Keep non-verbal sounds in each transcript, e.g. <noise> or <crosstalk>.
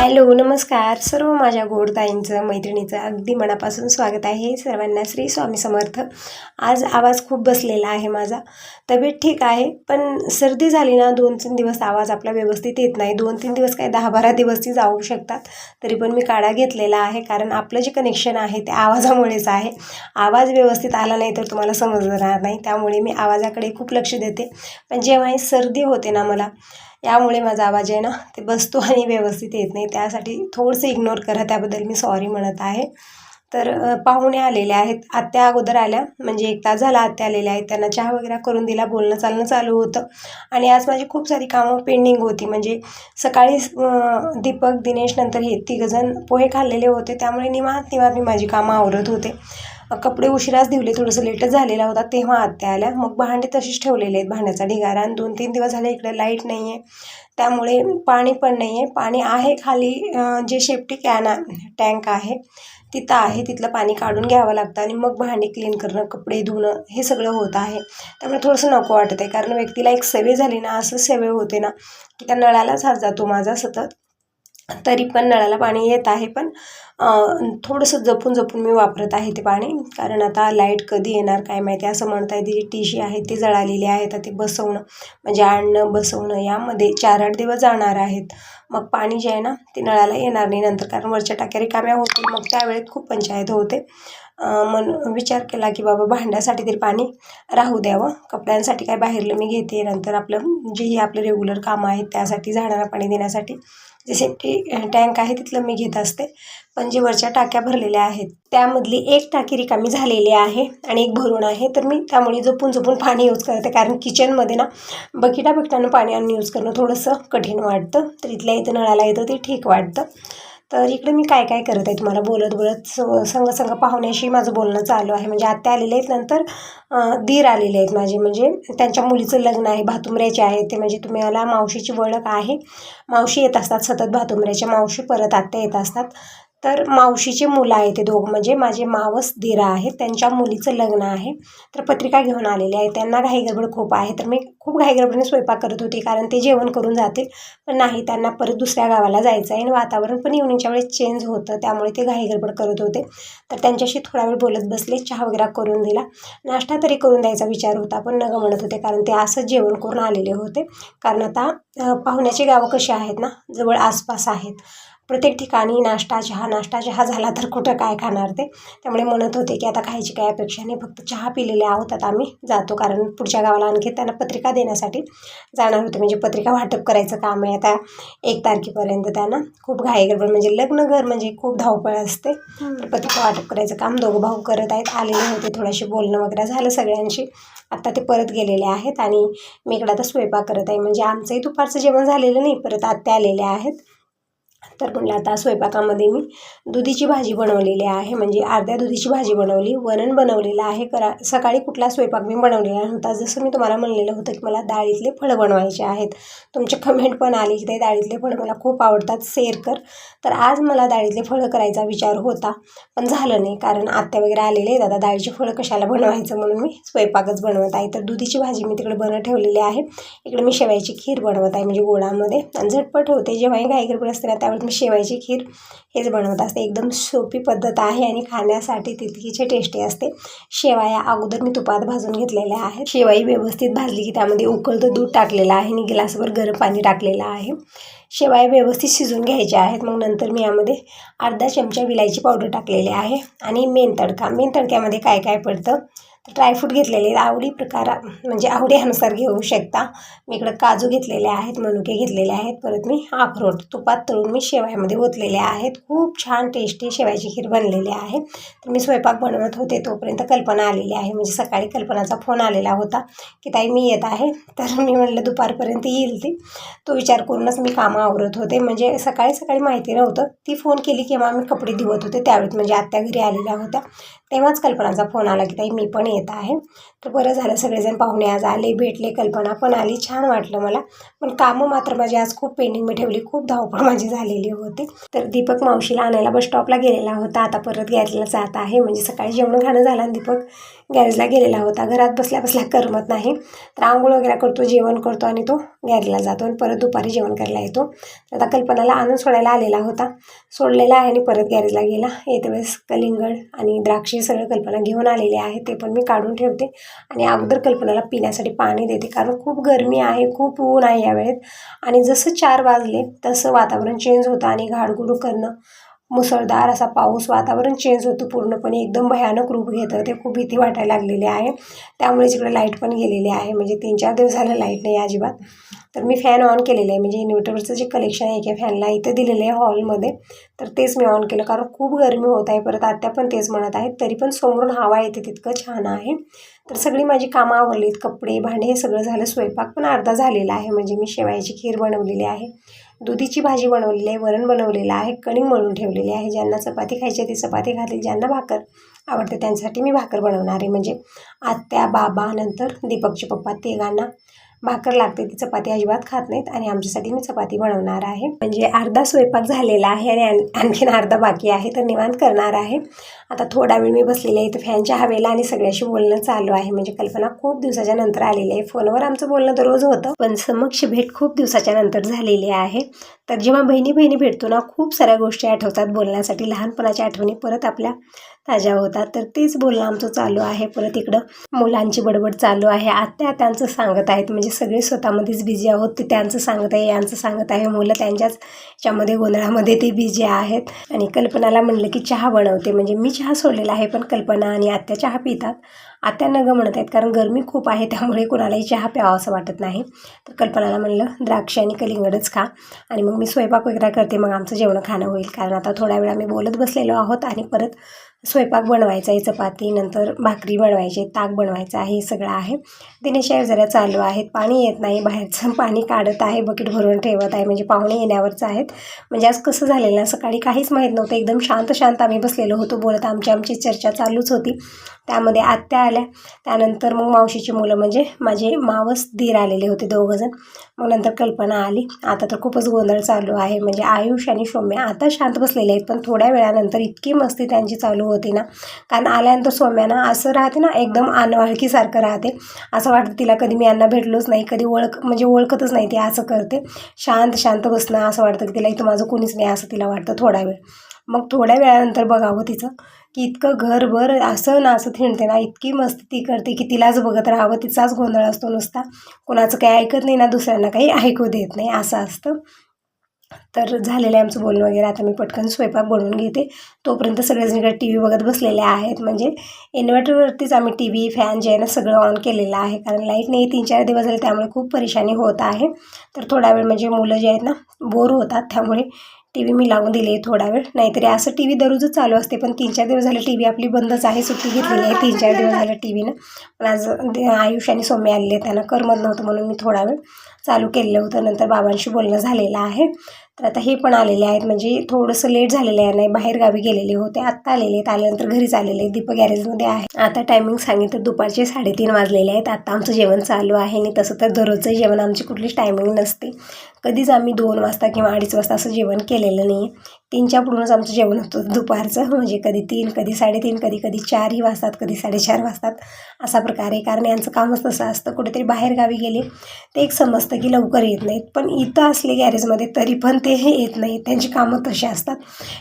Hello नमस्कार. सर्व माझ्या गोडताईंचं मैत्रिणीचं अगदी मनापासून स्वागत आहे सर्वांना श्री स्वामी समर्थ. आज आवाज खूप बसलेला आहे माझा. तब्येत ठीक आहे पण सर्दी झाली ना दोन तीन दिवस आवाज आपला व्यवस्थित येत नाही. दोन तीन दिवस काय दहा बारा दिवसही जाऊ शकतात तरी पण मी काढा घेतलेला आहे कारण आपलं जे कनेक्शन आहे ते आवाजामुळेच आहे. आवाज व्यवस्थित आला नाही तर तुम्हाला समजणार नाही त्यामुळे मी आवाजाकडे खूप लक्ष देते. पण जेव्हा सर्दी होते ना मला यामुळे माझा आवाज आहे ना ते बसतो आणि व्यवस्थित येत नाही. त्यासाठी थोडंसं इग्नोर करा. त्याबद्दल मी सॉरी म्हणत आहे. तर पाहुणे आलेले आहेत. आत्या अगोदर आल्या. म्हणजे एक तास झाला आत्या आलेल्या आहेत. त्यांना चहा वगैरे करून दिला. बोलणं चालणं चालू होतं. आणि आज माझी खूप सारी कामं पेंडिंग होती. म्हणजे सकाळी दीपक दिनेश नंतर हे तिघजण पोहे खाल्लेले होते. त्यामुळे निवांत निवांत मी माझी कामं आवरत होते. कपडे उशिराच धुवले थोडंसं लेटच झालेला होता तेव्हा आत्या आल्या. मग भांडे तशीच ठेवलेले आहेत भांड्याचा ढिगारा आणि दोन तीन दिवस झाले इकडे लाइट नाही आहे त्यामुळे पाणी पण नाही आहे पाणी आहे खाली जे शेफ्टी कॅन टँक आहे तिथं आहे. तिथलं पाणी काढून घ्यावं लागतं आणि मग भांडी क्लीन करणं कपडे धुणं हे सगळं होत आहे. त्यामुळे थोडंसं नको वाटत आहे कारण व्यक्तीला एक सवय झाली ना असं सवय होते ना की त्या नळालाच हात जातो माझा सतत. तरी पण नळाला पाणी येत आहे पण थोडंसं जपून जपून मी वापरत आहे ते पाणी. कारण आता लाइट कधी येणार काय माहिती असं म्हणता येते जी टीशी आहे ती जळालेली आहे तर ते बसवणं म्हणजे आणणं बसवणं यामध्ये चार आठ दिवस जाणार आहेत. मग पाणी जे आहे ना ते नळाला येणार नाही नंतर कारण वरच्या टाक्या रिकाम्या होतील मग त्यावेळेत खूप पंचायत होते. मन विचार केला की बाबा भांड्यासाठी तरी पाणी राहू द्यावं. कपड्यांसाठी काय बाहेरलं मी घेते. नंतर आपलं जेही आपलं रेग्युलर कामं आहेत त्यासाठी झाडांना पाणी देण्यासाठी जे सेफ्टी टँक आहे तिथलं मी घेत असते. पण जे वरच्या टाक्या भरलेल्या आहेत त्यामधली एक टाकी रिकामी झालेली आहे आणि एक भरून आहे. तर मी त्यामुळे जपून जपून पाणी यूज करते. कारण किचनमध्ये ना बकिटा बकिटानं पाणी आणून यूज करणं थोडंसं कठीण वाटतं. तर इथल्या इथं नळाला येतं ते ठीक वाटतं. तर इकडे मी काय काय करत आहे तुम्हाला बोलत बोलत स- संग संग पाहुण्याशी माझं बोलणं चालू आहे. म्हणजे आत्या आलेले आहेत नंतर दीर आलेले आहेत माझे. म्हणजे त्यांच्या मुलीचं लग्न आहे भातुमऱ्याचे आहे. ते म्हणजे तुम्हाला मावशीची ओळख आहे. मावशी येत असतात सतत भातुमऱ्याच्या मावशी परत आत्या येत असतात. तर मावशीचे मुलं आहे ते दोघं. म्हणजे माझे मावस दिरा आहेत त्यांच्या मुलीचं लग्न आहे. तर पत्रिका घेऊन आलेली आहे त्यांना घाईगडबड खूप आहे. तर मी खूप घाईगडबडीने स्वयंपाक करत होते कारण ते जेवण करून जातील. पण नाही त्यांना परत दुसऱ्या गावाला जायचं आहे आणि वातावरण पण इव्हनिंगच्या वेळेस चेंज होतं. त्यामुळे ते घाईगडबड करत होते. तर त्यांच्याशी थोडा वेळ बोलत बसले चहा वगैरे करून दिला. नाश्ता तरी करून द्यायचा विचार होता पण नगं म्हणत होते कारण ते असंच जेवण करून आलेले होते. कारण आता पाहुण्याची गावं कशी आहेत ना जवळ आसपास आहेत. प्रत्येक ठिकाणी नाश्ता चहा नाश्ता चहा झाला तर कुठं काय खाणार ते? त्यामुळे म्हणत होते की आता खायची काय अपेक्षा नाही फक्त चहा पिलेले आहोत आता आम्ही. जातो कारण पुढच्या गावाला आणखी त्यांना पत्रिका देण्यासाठी जाणार होते. म्हणजे पत्रिका वाटप करायचं काम आहे. आता एक तारखेपर्यंत त्यांना खूप घाई गडबड म्हणजे लग्न घर म्हणजे खूप धावपळ असते. तर पत्रिका वाटप करायचं काम दोघं भाऊ करत आहेत. आलेले होते थोडंशी बोलणं वगैरे झालं सगळ्यांशी. आता ते परत गेलेले आहेत आणि मी इकडं आता स्वयंपाक करत आहे. म्हणजे आमचंही दुपारचं जेवण झालेलं नाही परत आत्या आलेल्या आहेत. तर म्हणलं आता स्वयंपाकामध्ये मी दुधीची भाजी बनवलेली आहे. म्हणजे अर्ध्या दुधीची भाजी बनवली वरण बनवलेलं आहे. करा सकाळी कुठला स्वयंपाक मी बनवलेला नव्हता. जसं मी तुम्हाला म्हणलेलं होतं की मला डाळीतले फळं बनवायचे आहेत. तुमचे कमेंट पण आली की ते डाळीतले फळं मला खूप आवडतात. शेअर कर. तर आज मला डाळीतले फळं करायचा विचार होता पण झालं नाही. कारण आत्या वगैरे आलेले आहेत. आता डाळीची फळं कशाला बनवायचं म्हणून मी स्वयंपाकच बनवत आहे. तर दुधीची भाजी मी तिकडे बनवत ठेवलेली आहे. इकडे मी शेवायची खीर बनवत आहे. म्हणजे गोडामध्ये. आणि झटपट होते. जेव्हाही गडबड असते ना त्यावेळेस शेवायची खीर हेच बनवत असते. एकदम सोपी पद्धत आहे आणि खाण्यासाठी तितकीचे टेस्टी असते. शेवाया अगोदर मी तुपात भाजून घेतलेल्या आहेत. शेवाई व्यवस्थित भाजली की त्यामध्ये उकळतं दूध टाकलेलं आहे आणि गिलासभर गरम पाणी टाकलेलं आहे. शेवाया व्यवस्थित शिजून घ्यायच्या आहेत. मग नंतर मी यामध्ये अर्धा चमचा विलायची पावडर टाकलेली आहे आणि मेन तडका. मेन तडक्यामध्ये काय काय पडतं? ड्रायफ्रूट घेतलेले आवडी प्रकार म्हणजे आवडीनुसार घेऊ शकता. मी इकडं काजू घेतलेले आहेत मनुके घेतलेले आहेत परत मी अक्रोड तुपात तळून मी शेवयामध्ये ओतलेले आहेत. खूप छान टेस्टी शेवयाची खीर बनलेली आहे. तर मी स्वयंपाक बनवत होते तोपर्यंत कल्पना आलेली आहे. म्हणजे सकाळी कल्पनाचा फोन आलेला होता की ताई मी येत आहे. तर मी म्हणलं दुपारपर्यंत येईल ती. तो विचार करूनच मी कामं आवरत होते. म्हणजे सकाळी सकाळी माहिती नव्हतं. ती फोन केली किंवा मी कपडे धुवत होते त्यावेळेस म्हणजे आत्या घरी आलेल्या होत्या. तेव्हाच कल्पनाचा फोन आला की ताई मी पण येत आहे. तर बरं झालं सगळेजण पाहुणे आज आले भेटले कल्पना पण आली. छान वाटलं मला. पण कामं मात्र माझी आज खूप पेंडिंग मी ठेवली खूप धावपळ माझी झालेली होती. तर दीपक मावशीला आणायला बस स्टॉपला गेलेला होता. आता परत गॅरेजला जात आहे. म्हणजे सकाळी जेवण खाणं झालं आणि दीपक गॅरेजला गेलेला होता. घरात बसल्या बसल्या करमत नाही. तर आंघोळ वगैरे करतो जेवण करतो आणि तो गॅरेजला जातो आणि परत दुपारी जेवण करायला येतो. आता कल्पनाला आणून सोडायला आलेला होता. सोडलेला आहे आणि परत गॅरेजला गेला. येते वेळेस कलिंगड आणि द्राक्षे सगळं कल्पना घेऊन आलेले आहे. ते पण मी काढून ठेवते. आणि अगोदर कल्पनाला पिण्यासाठी पाणी देते कारण खूप गरमी आहे खूप ऊन आहे या वेळेत. आणि जसं चार वाजले तसं वातावरण चेंज होतं आणि घाडगुडू करणं मुसळधार असा पाऊस वातावरण चेंज होतं. पूर्णपणे एकदम भयानक रूप घेतं. ते खूप भीती वाटायला लागलेली आहे. त्यामुळे तिकडे लाइट पण गेलेली आहे. म्हणजे तीन चार दिवस झालं लाइट नाही अजिबात. तर मी फॅन ऑन केलेलं आहे. म्हणजे इन्व्हर्टरचं जे कलेक्शन आहे एका फॅनला इथं दिलेलं आहे हॉलमध्ये तर तेच मी ऑन केलं. कारण खूप गरमी होत आहे. परत आत्या पण तेच म्हणत आहेत. तरी पण समोरून हवा येते तितकं छान आहे. तर सगळी माझी कामं आवरलीत. कपडे भांडे हे सगळं झालं. स्वयंपाक पण अर्धा झालेला आहे. म्हणजे मी शेवायची खीर बनवलेली आहे. दुधीची भाजी बनवलेली आहे वरण बनवलेलं आहे कणिंग मळून ठेवलेली आहे. ज्यांना चपाती खायची ती चपाती घातली ज्यांना भाकर आवडते त्यांच्यासाठी मी भाकर बनवणार आहे. म्हणजे आत्या बाबा नंतर दीपकचे पप्पा तिघांना भाकर लागते ती चपाती अजिबात खात नाहीत आणि आमच्यासाठी मी चपाती बनवणार आहे. म्हणजे अर्धा स्वयंपाक झालेला आहे आणि आणखीन अर्धा बाकी आहे तर निवांत करणार आहे. आता थोडा वेळ मी बसलेली आहे इथं फॅनच्या हवेला आणि सगळ्याशी बोलणं चालू आहे. म्हणजे कल्पना खूप दिवसाच्या नंतर आलेली आहे. फोनवर आमचं बोलणं तर रोज होतं पण समक्ष भेट खूप दिवसाच्या नंतर झालेली आहे. तर जेव्हा बहिणी बहिणी भेटतो ना खूप साऱ्या गोष्टी आठवतात बोलण्यासाठी. लहानपणाच्या आठवणी परत आपल्या ताज्या होतात. तर तेच बोलणं आमचं चालू आहे. परत इकडं मुलांची बडबड चालू आहे. आत्या त्यांचं सांगत आहेत. म्हणजे सगळे स्वतःमध्येच बिझी आहोत. ते त्यांचं सांगत आहे यांचं सांगत आहे. मुलं त्यांच्याच याच्यामध्ये गोंधळामध्ये ते बिझी आहेत. आणि कल्पनाला म्हणलं की चहा बनवते. म्हणजे मी चहा सोडलेला आहे पण कल्पना आणि आत्या चहा पितात. आत्यांना न ग म्हणत आहेत कारण गरमी खूप आहे त्यामुळे कोणालाही चहा प्यावा असं वाटत नाही. तर कल्पनाला म्हणलं द्राक्ष आणि कलिंगडच खा. आणि मग मी स्वयंपाक वगैरे करते मग आमचं जेवण खाणं होईल. कारण आता थोड्या वेळ आम्ही बोलत बसलेलो आहोत आणि परत स्वयंपाक बनवायचा आहे चपाती नंतर भाकरी बनवायची ताक बनवायचं आहे हे सगळं आहे. दिनेशाही जरा चालू आहेत पाणी येत नाही बाहेरचं पाणी काढत आहे बकेट भरून ठेवत आहे म्हणजे पाहुणे येण्यावरच आहेत. म्हणजे आज कसं झालेलं ना सकाळी काहीच माहीत नव्हतं एकदम शांत शांत आम्ही बसलेलो होतो बोलत आमची आमची चर्चा चालूच होती. त्यामध्ये आत्या आल्या. त्यानंतर मग मावशीची मुलं म्हणजे माझे मावस धीर आलेले होते दोघंजण. मग नंतर कल्पना आली. आता तर खूपच गोंधळ चालू आहे. म्हणजे आयुष आणि सौम्या आता शांत बसलेले आहेत पण थोड्या वेळानंतर इतकी मस्ती त्यांची चालू होती ना. कारण आल्यानंतर सौम्यानं असं राहते ना एकदम अनवाळखीसारखं राहते. असं वाटतं तिला कधी मी यांना भेटलोच नाही कधी ओळख म्हणजे ओळखतच नाही ती असं करते. शांत शांत बसणं असं वाटतं की तिला इथं माझं कोणीच नाही असं तिला वाटतं थोडा वेळ. मग थोड्या वेळानंतर बघावं तिचं. की इतकं घरभर असं ना असं ना इतकी मस्ती ती करते की तिलाच बघत राहावं तिचाच गोंधळ असतो नुसता. कोणाचं काही ऐकत नाही ना दुसऱ्यांना काही ऐकू देत नाही असं असतं. तर झालेलं आहे आमचं बोलणं वगैरे. आता मी पटकन स्वयंपाक बनवून घेते. तोपर्यंत सगळेजण इकडे टी व्ही बघत बसलेले आहेत. म्हणजे इन्व्हर्टरवरतीच आम्ही टी व्ही फॅन जे आहे ना सगळं ऑन केलेलं आहे. कारण लाइट नाही तीन चार दिवस झाले त्यामुळे खूप परेशानी होत आहे. तर थोडा वेळ म्हणजे मुलं जे आहेत ना बोर होतात. त्यामुळे टी व्ही मी लावून दिली आहे थोडा वेळ. नाहीतरी असं टी व्ही दररोजच चालू असते पण तीन चार दिवस झाले टी व्ही आपली बंदच आहे सुट्टी घेतलेली आहे तीन चार दिवस झालं टी व्हीनं. पण आज आयुष आणि सौम्य आलेले त्यांना करमत नव्हतं म्हणून मी थोडा वेळ चालू केलेलं होतं. नंतर बाबांशी बोलणं झालेलं आहे. तर आता हे पण आलेले आहेत. म्हणजे थोडंसं लेट झालेलं आहे. नाही बाहेरगावी गेलेले होते. आत्ता आलेले आहेत. आल्यानंतर घरीच आलेले आहेत. दीपक गॅरेजमध्ये आहे. आता टायमिंग सांगितलं. दुपारचे साडेतीन वाजलेले आहेत. आत्ता आमचं जेवण चालू आहे. आणि तसं तर दररोजचं जेवण आमची कुठलीच टायमिंग नसते. कधीच आम्ही दोन वाजता किंवा अडीच वाजता असं जेवण केलेलं नाही आहे तीनच्या पुढूनच आमचं जेवण होतं दुपारचं. म्हणजे कधी तीन कधी साडेतीन कधी कधी चारही वाजतात कधी साडेचार वाजतात. असा प्रकार आहे कारण यांचं कामच तसं असतं. कुठेतरी बाहेर गावी गेले ते एक समजतं की लवकर येत नाहीत. पण इथं असले गॅरेजमध्ये तरी पण ते हे येत नाहीत. त्यांची कामं तशी असतात.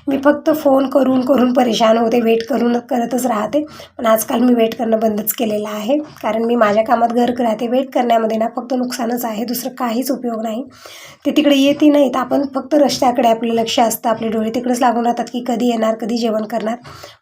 मी फक्त फोन करून करून परेशान होते. वेट करून करतच राहते. पण आजकाल मी वेट करणं बंदच केलेलं आहे. कारण मी माझ्या कामात घर राहते. वेट करण्यामध्ये ना फक्त नुकसानच आहे. दुसरं काहीच उपयोग नाही. ते तिकडे येते नाहीत. आपण फक्त रस्त्याकडे आपलं लक्ष असतं. आपले डोळे तिकडंच लागून राहतात की कधी येणार कधी जेवण करणार.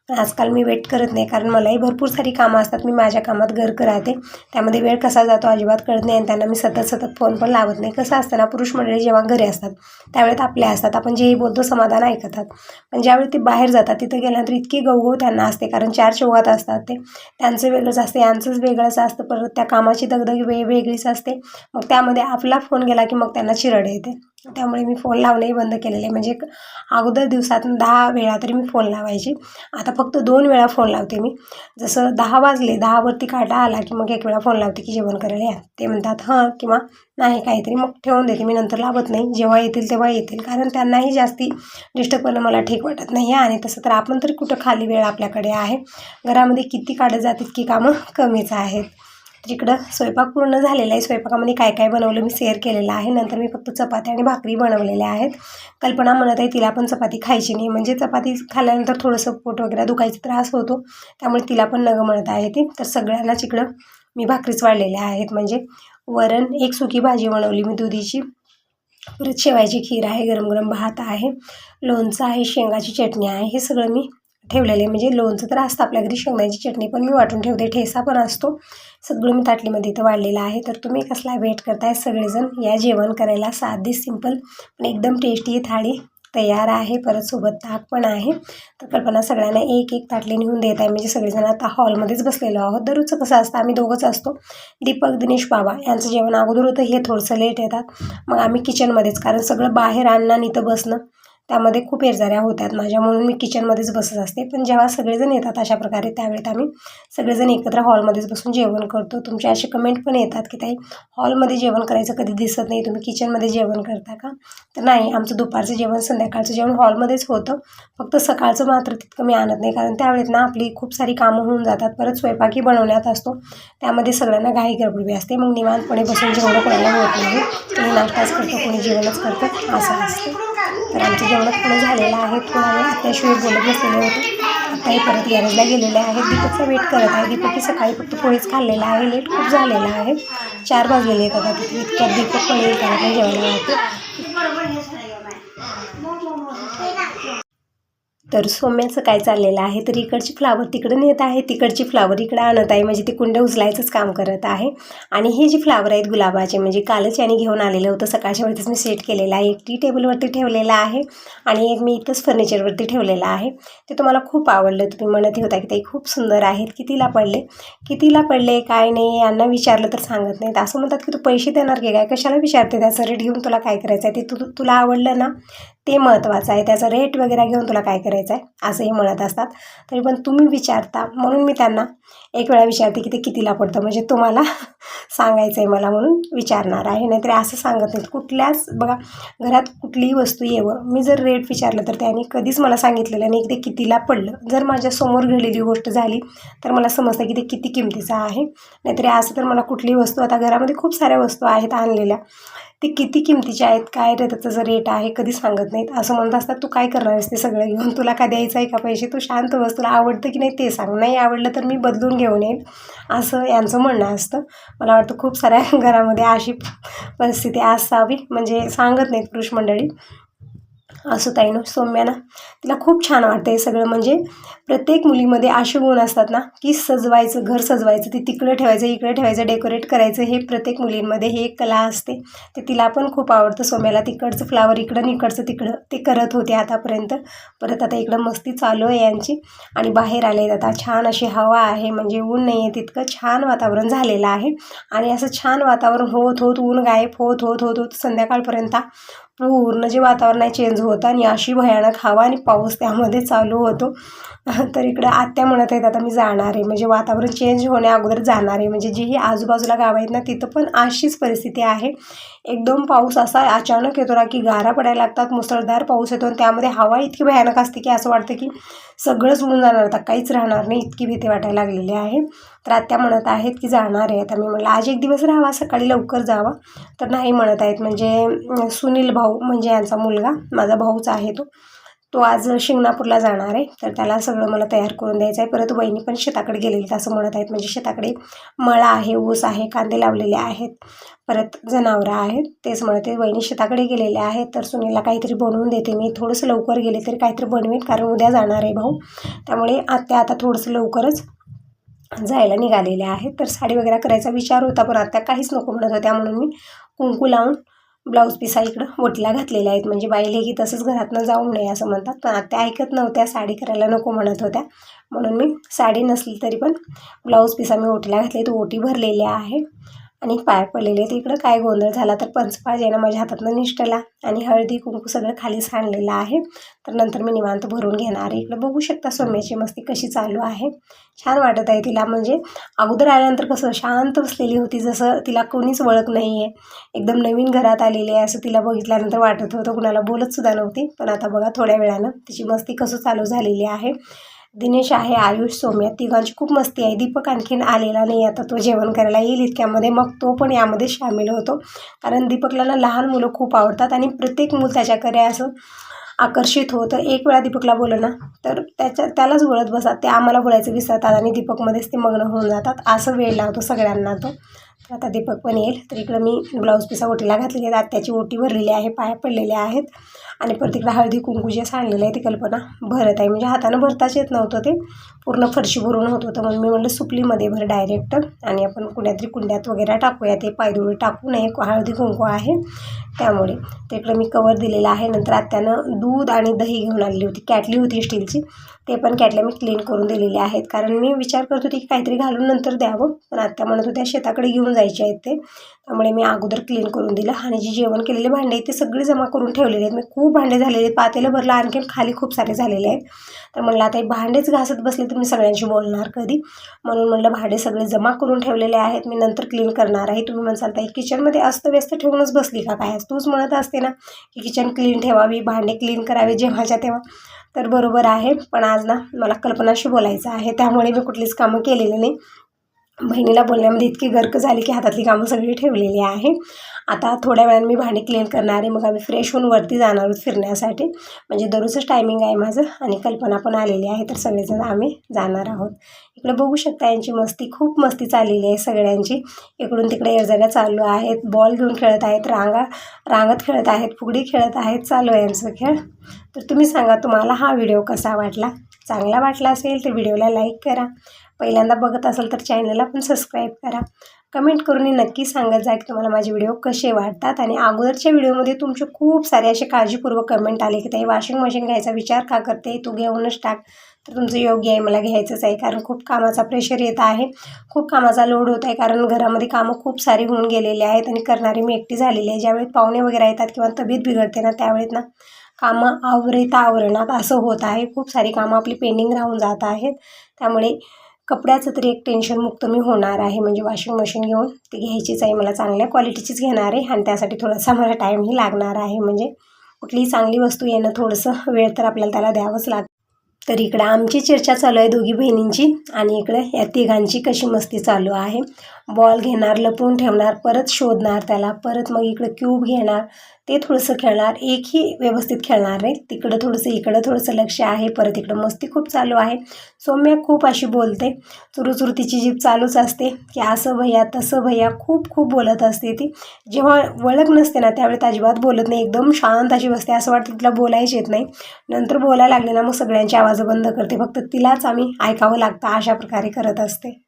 पण आजकाल मी वेट करत नाही कारण मलाही भरपूर सारी कामं असतात. मी माझ्या कामात गर्क राहते. त्यामध्ये वेळ कसा जातो अजिबात कळत नाही आणि त्यांना मी सतत सतत फोन पण लावत नाही. कसं असतं ना पुरुष मंडळी जेव्हा घरी असतात त्यावेळेत आपले असतात. आपण जेही बोलतो समाधान ऐकतात. पण ज्यावेळी ते बाहेर जातात तिथं गेल्यानंतर इतकी गवगव त्यांना असते. कारण चार चौघात असतात ते. त्यांचं वेगळंच असते. यांचंच वेगळंच असतं. परत त्या कामाची दगदग वे वेगळीच असते. मग त्यामध्ये आपला फोन गेला की मग त्यांना चिरड येते. त्यामुळे मी फोन लावणंही बंद केलेले. म्हणजे अगोदर दिवसातून दहा वेळा तरी मी फोन लावायची. आता फक्त दोन वेळा फोन लावते मी. जसं दहा वाजले दहावरती काटा आला की मग एक वेळा फोन लावते की जेवण करायला या. ते म्हणतात हां किंवा नाही काहीतरी मग ठेवून देते. मी नंतर लावत नाही. जेव्हा येतील तेव्हा येतील. कारण त्यांनाही जास्ती डिस्टर्ब करणं मला ठीक वाटत नाही आहे. आणि तसं तर आपण तरी कुठं खाली वेळ आपल्याकडे आहे. घरामध्ये किती काढत जातील की कामं कमीच आहेत. तर स्वयंपाक पूर्ण झालेला आहे स्वयंपाकामध्ये काय काय बनवलं मी शेअर केलेलं आहे. नंतर मी फक्त चपाती आणि भाकरी बनवलेल्या आहेत. कल्पना म्हणत आहे तिला पण चपाती खायची नाही. म्हणजे चपाती खाल्ल्यानंतर थोडंसं पोट वगैरे दुखायचा त्रास होतो. त्यामुळे तिला पण नगं म्हणत आहे ती. तर सगळ्यांनाच इकडं मी भाकरीच वाढलेल्या आहेत. म्हणजे वरण एक सुकी भाजी बनवली मी दुधीची. परत शेवायची खीर आहे गरम गरम भात आहे. लोणचं आहे शेंगाची चटणी आहे. हे सगळं मी ठेवलेले म्हणजे लोणचं तर असतं आपल्या घरी शेंगाची चटणी पण मी वाटून ठेवते. ठेसा पण असतो. सगळं मी ताटलीमध्ये इथं वाढलेलं आहे. तर तुम्ही कसला वेट करताय सगळेजण या जेवण करायला साधी सिंपल पण एकदम टेस्टी थाळी तयार आहे. परत सोबत ताक पण आहे. तर कल्पना सगळ्यांना एक एक ताटली नेऊन देत आहे. म्हणजे सगळेजण आता हॉलमध्येच बसलेलो आहोत. दररोजचं कसं असतं आम्ही दोघंच असतो. दीपक दिनेश बाबा यांचं जेवण अगोदर होतं. हे थोडंसं लेट येतात. मग आम्ही किचनमध्येच कारण सगळं बाहेर आणणं आणि इथं बसणं त्यामध्ये खूप एरझाऱ्या होत्यात माझ्या म्हणून मी किचनमध्येच बसत असते. पण जेव्हा सगळेजण येतात अशा प्रकारे त्यावेळेत आम्ही सगळेजण एकत्र हॉलमध्येच बसून जेवण करतो. तुमचे असे कमेंट पण येतात की ताई हॉलमध्ये जेवण करायचं कधी दिसत नाही. तुम्ही किचनमध्ये जेवण करता का? तर नाही आमचं दुपारचं जेवण संध्याकाळचं जेवण हॉलमध्येच होतं. फक्त सकाळचं मात्र तितकं मी आणत नाही. कारण त्यावेळेत ना आपली खूप सारी कामं होऊन जातात. परत स्वयंपाकी बनवण्यात असतो. त्यामध्ये सगळ्यांना घाई गडबडी असते. मग निवांतपणे बसून जेवण कोणाला होत नाही. कोणी नाश्ताच करतो कोणी जेवणच करतं. असं असतं. तर आमचं जेवण पूर्ण झालेलं आहे. थोडा वेळ आत्याशिवाय बोलत बसलेले होते. आताही परत गॅरेजला गेलेले आहेत दीपकचा वेट करत आहे. दीपकही सकाळी फक्त पोळीच खाल्लेला आहे. लेट खूप झालेला आहे. चार वाजलेले आहेत आता. तिथे इतक्यात दीपक पण येईल त्याला पण जेवायला तर सोम्याचं काय चाललेलं आहे? तर इकडची फ्लावर तिकडं नेत आहे. तिकडची फ्लावर इकडं आणत आहे. म्हणजे ती कुंड उचलायचंच काम करत आहे. आणि हे जे फ्लावर आहेत गुलाबाचे म्हणजे कालच याने घेऊन आलेलं होतं. सकाळच्या वेळेतच मी सेट केलेलं आहे. एक टी टेबलवरती ठेवलेलं आहे. आणि एक मी इथंच फर्निचरवरती ठेवलेलं आहे. ते तुम्हाला खूप आवडलं. तुम्ही म्हणत होता की ते खूप सुंदर आहेत. कितीला पडले? कितीला पडले? काय नाही. यांना विचारलं तर सांगत नाहीत. असं म्हणतात की तू पैसे देणार की काय? कशाला विचारते? त्याचं रेट घेऊन तुला काय करायचं आहे ते तू तुला आवडलं ना? ते महत्त्वाचं आहे. त्याचा रेट वगैरे घेऊन तुला काय करायचं आहे असंही म्हणत असतात. तरी पण तुम्ही विचारता. म्हणून मी त्यांना एक वेळा विचारते की ते कितीला पडतं? म्हणजे तुम्हाला सांगायचं आहे मला म्हणून विचारणार आहे. नाहीतरी असं सांगत नाहीत. कुठल्याच बघा घरात कुठलीही वस्तू येवं. मी जर रेट विचारलं तर त्यांनी कधीच मला सांगितलेलं नाही की ते कितीला पडलं. जर माझ्यासमोर घडलेली गोष्ट झाली तर मला समजतं की ते किती किमतीचं आहे. नाहीतरी असं तर मला कुठलीही वस्तू आता घरामध्ये खूप साऱ्या वस्तू आहेत आणलेल्या. ते किती किमतीचे आहेत? काय रे त्याचं रेट आहे? कधी सांगत नाहीत. असं म्हणत असतात तू काय करणार आहेस ते सगळं घेऊन? तुला काय द्यायचं आहे का पैसे? तू शांत बस. तुला आवडतं की नाही ते सांग. नाही आवडलं तर मी बदलून घेऊन येईल असं यांचं म्हणणं असतं. मला वाटतं खूप साऱ्या <laughs> घरामध्ये अशी परिस्थिती असावी. म्हणजे सांगत नाहीत पुरुष मंडळी. असं ताईनं सौम्याना. तिला खूप छान वाटतं हे सगळं. म्हणजे प्रत्येक मुलीमध्ये असे गुण असतात ना की सजवायचं घर सजवायचं ते तिकडं ठेवायचं इकडं ठेवायचं डेकोरेट करायचं हे प्रत्येक मुलींमध्ये हे एक कला असते. ते तिला पण खूप आवडतं सोम्याला. तिकडचं फ्लावर इकडं इकडचं तिकडं ते करत होते आतापर्यंत. परत आता इकडं मस्ती चालू आहे यांची. आणि बाहेर आले आता. छान अशी हवा आहे. म्हणजे ऊन नाही आहे तितकं. छान वातावरण झालेलं आहे. आणि असं छान वातावरण होत होत ऊन गायब होत होत होत होत संध्याकाळपर्यंत पूर्ण जे वातावरण आहे चेंज होतं आणि अशी भयानक हवा आणि पाऊस त्यामध्ये चालू होतो. <laughs> तर इकडे आत्या म्हणत आहेत आता मी जाणार आहे. म्हणजे वातावरण चेंज होण्या अगोदर जाणार आहे. म्हणजे जीही आजूबाजूला गावं आहेत ना तिथं पण अशीच परिस्थिती आहे. एकदम पाऊस असा अचानक येतो ना की गारा पडायला लागतात मुसळधार पाऊस येतो आणि त्यामध्ये हवा इतकी भयानक असते की असं वाटतं की सगळंच उडून जाणार. आता काहीच राहणार नाही इतकी भीती वाटायला लागलेली आहे. तर आत्या म्हणत आहेत की जाणार आहे आता मी म्हटलं आज एक दिवस राहावा सकाळी लवकर जावा. तर नाही म्हणत आहेत. म्हणजे सुनील भाऊ म्हणजे यांचा मुलगा माझा भाऊच आहे तो. तो आज शिंगणापूरला जाणार आहे. तर त्याला सगळं मला तयार करून द्यायचं आहे. परत वहिनी पण शेताकडे गेलेली असं म्हणत आहेत. म्हणजे शेताकडे मळा आहे ऊस आहे कांदे लावलेले आहेत. परत जनावरं आहेत. तेच म्हणते वहिनी शेताकडे गेलेले आहेत तर सुनीला काहीतरी बनवून देते. मी थोडंसं लवकर गेले तरी काहीतरी बनवेन कारण उद्या जाणार आहे भाऊ. त्यामुळे आत्या आता थोडंसं लवकरच जायला निघालेले आहेत. तर साडी वगैरे करायचा विचार होता पण आता काहीच नको म्हणत होत्या म्हणून मी कुंकू लावून ब्लाऊज पिसा इकडं वटीला घातलेल्या आहेत. म्हणजे बाईले की तसंच घरातनं जाऊ नये असं म्हणतात. पण आत्या ऐकत नव्हत्या साडी करायला नको म्हणत होत्या. म्हणून मी साडी नसली तरी पण ब्लाऊज पिसा मी ओटीला घातली. तर ओटी भरलेल्या आहे. आणि पाय पडलेले आहेत. इकडं काय गोंधळ झाला तर पंचपाळ आहे माझ्या हातातनं निष्ठला आणि हळदी कुंकू सगळं खाली सांडलेलं आहे. तर नंतर मी निवांत भरून घेणार आहे. इकडं बघू शकता सोम्याची मस्ती कशी चालू आहे. छान वाटत आहे तिला. म्हणजे अगोदर आल्यानंतर कसं शांत बसलेली होती जसं तिला कोणीच ओळख नाही आहे एकदम नवीन घरात आलेली आहे असं तिला बघितल्यानंतर वाटत होतं. कुणाला बोलतसुद्धा नव्हती. पण आता बघा थोड्या वेळानं तिची मस्ती कसं चालू झालेली आहे. दिनेश आहे आयुष सौम्या तिघांची खूप मस्ती आहे. दीपक आणखीन आलेला नाही आता तो जेवण करायला येईल इतक्यामध्ये. मग तो पण यामध्ये सामील होतो. कारण दीपकला ना लहान मुलं खूप आवडतात आणि प्रत्येक मूल त्याच्याकडे असं आकर्षित होतं. एक वेळा दीपकला बोललं ना तर त्याच्या त्यालाच बोलत बसतात ते आम्हाला बोलायचं विसरतात आणि दीपकमध्येच ते मग्न होऊन जातात. असं वेळ लावतो सगळ्यांना तो. तर आता दीपक पण येईल. तर इकडं मी ब्लाऊज पिसा ओटीला घातलेली आहेत. आत्याची ओटी भरलेली आहे पाया पडलेले आहेत. आणि परत तिकडं हळदी कुंकू जे सांडलेलं आहे ती कल्पना भरत आहे. म्हणजे हातानं भरताच येत नव्हतं ते. पूर्ण फरशी भरून होत होतं. म्हणून मी म्हटलं सुपलीमध्ये भर डायरेक्ट आणि आपण कुण्यातरी कुंड्यात वगैरे टाकूया. ते पायदुळी टाकू नये हळदी कुंकू आहे त्यामुळे. तिकडं मी कवर दिलेलं आहे. नंतर आत्यानं दूध आणि दही घेऊन आलेली होती. कॅटली होती स्टीलची. ते पण कॅटल्या मी क्लीन करून दिलेले आहेत. कारण मी विचार करत होती की काहीतरी घालून नंतर द्यावं. पण आत्या म्हणत होत्या शेताकडे घेऊन जायचे आहेत ते. त्यामुळे मी अगोदर क्लीन करून दिलं. आणि जे जेवण केलेले भांडे आहेत ते सगळे जमा करून ठेवलेले आहेत. मी खूप खूप भांडे झालेले आहेत. पातेलं भरलं आणखीन खाली खूप सारे झालेले आहेत. तर म्हणलं आता हे भांडेच घासत बसले तर मी सगळ्यांशी बोलणार कधी? म्हणून म्हणलं भांडे सगळे जमा करून ठेवलेले आहेत. मी नंतर क्लीन करणार आहे. तुम्ही म्हणसाल ताई किचनमध्ये अस्तव्यस्त ठेवूनच बसली का काय? तूच म्हणत असते ना की किचन क्लीन ठेवावी भांडे क्लीन करावे जेव्हाच्या तेव्हा. तर बरोबर आहे. पण आज ना मला कल्पनाशी बोलायचं आहे. त्यामुळे मी कुठलीच कामं केलेली नाही. बहिणीला बोलण्यामध्ये इतकी गर्क झाली की हातातली कामं सगळी ठेवलेली आहे. आता थोड्या वेळाने मी भांडी क्लीन करणार आहे. मग आम्ही फ्रेश होऊन वरती जाणार आहोत फिरण्यासाठी. म्हणजे दररोजच टायमिंग आहे माझं आणि कल्पना पण आलेली आहे. तर सगळेजण आम्ही जाणार आहोत. इकडे बघू शकता यांची मस्ती. खूप मस्ती चाललेली आहे सगळ्यांची. इकडून तिकडे येरजाऱ्या चालू आहेत. बॉल घेऊन खेळत आहेत. रांगा रांगत खेळत आहेत. फुगडी खेळत आहेत. चालू आहे यांचं खेळ. तर तुम्ही सांगा तुम्हाला हा व्हिडिओ कसा वाटला? चांगला वाटला असेल तर व्हिडिओला लाईक करा. पहिल्यांदा बघत असाल तर चॅनलला पण सबस्क्राईब करा. कमेंट करून नक्की सांगत जा की तुम्हाला माझे व्हिडिओ कसे वाटतात आणि अगोदरच्या व्हिडिओमध्ये तुमचे खूप सारे असे काळजीपूर्वक कमेंट आले की ताई वॉशिंग मशीन घ्यायचा विचार का करते? तू घेऊनच टाक. तर तुमचं योग्य आहे मला घ्यायचंच आहे कारण खूप कामाचा प्रेशर येत आहे. खूप कामाचा लोड होत आहे कारण घरामध्ये कामं खूप सारी होऊन गेलेली आहेत आणि करणारी मी एकटी झालेली आहे. ज्यावेळी पाहुणे वगैरे येतात किंवा तब्येत बिघडते ना त्यावेळेत ना कामं आवरेता आवरणात असं होत आहे. खूप सारी कामं आपली पेंडिंग राहून जात आहेत. त्यामुळे कपड्याचं तरी एक टेन्शन मुक्त मी होणार आहे. म्हणजे वॉशिंग मशीन घेऊन ती घ्यायचीच आहे. मला चांगल्या क्वालिटीचीच घेणार आहे. आणि त्यासाठी थोडासा मला टाईमही लागणार आहे. म्हणजे कुठलीही चांगली वस्तू येणं थोडंसं वेळ तर आपल्याला त्याला द्यावंच लागतं तर इकडं आमची चर्चा चालू आहे दोघी बहिणींची. आणि इकडं या तिघांची कशी मस्ती चालू आहे. बॉल घेणार लपवून ठेवणार परत शोधणार त्याला परत मग इकडं क्यूब घेणार ते थोडंसं खेळणार एकही व्यवस्थित खेळणार नाही. तिकडं थोडंसं इकडं थोडंसं लक्ष आहे परत इकडं मस्ती खूप चालू आहे. सौम्या खूप अशी बोलते चुरू तिची जीभ चालूच असते की असं भैया तसं भैया खूप खूप बोलत असते ती. जेव्हा वळख नसते ना त्यावेळी अजिबात बोलत नाही एकदम शांत अशी बसते असं वाटतं तिला बोलायच येत नाही. नंतर बोलायला लागले ना मग सगळ्यांची आवाज बंद करते फक्त तिलाच आम्ही ऐकावं लागतं अशा प्रकारे करत असते.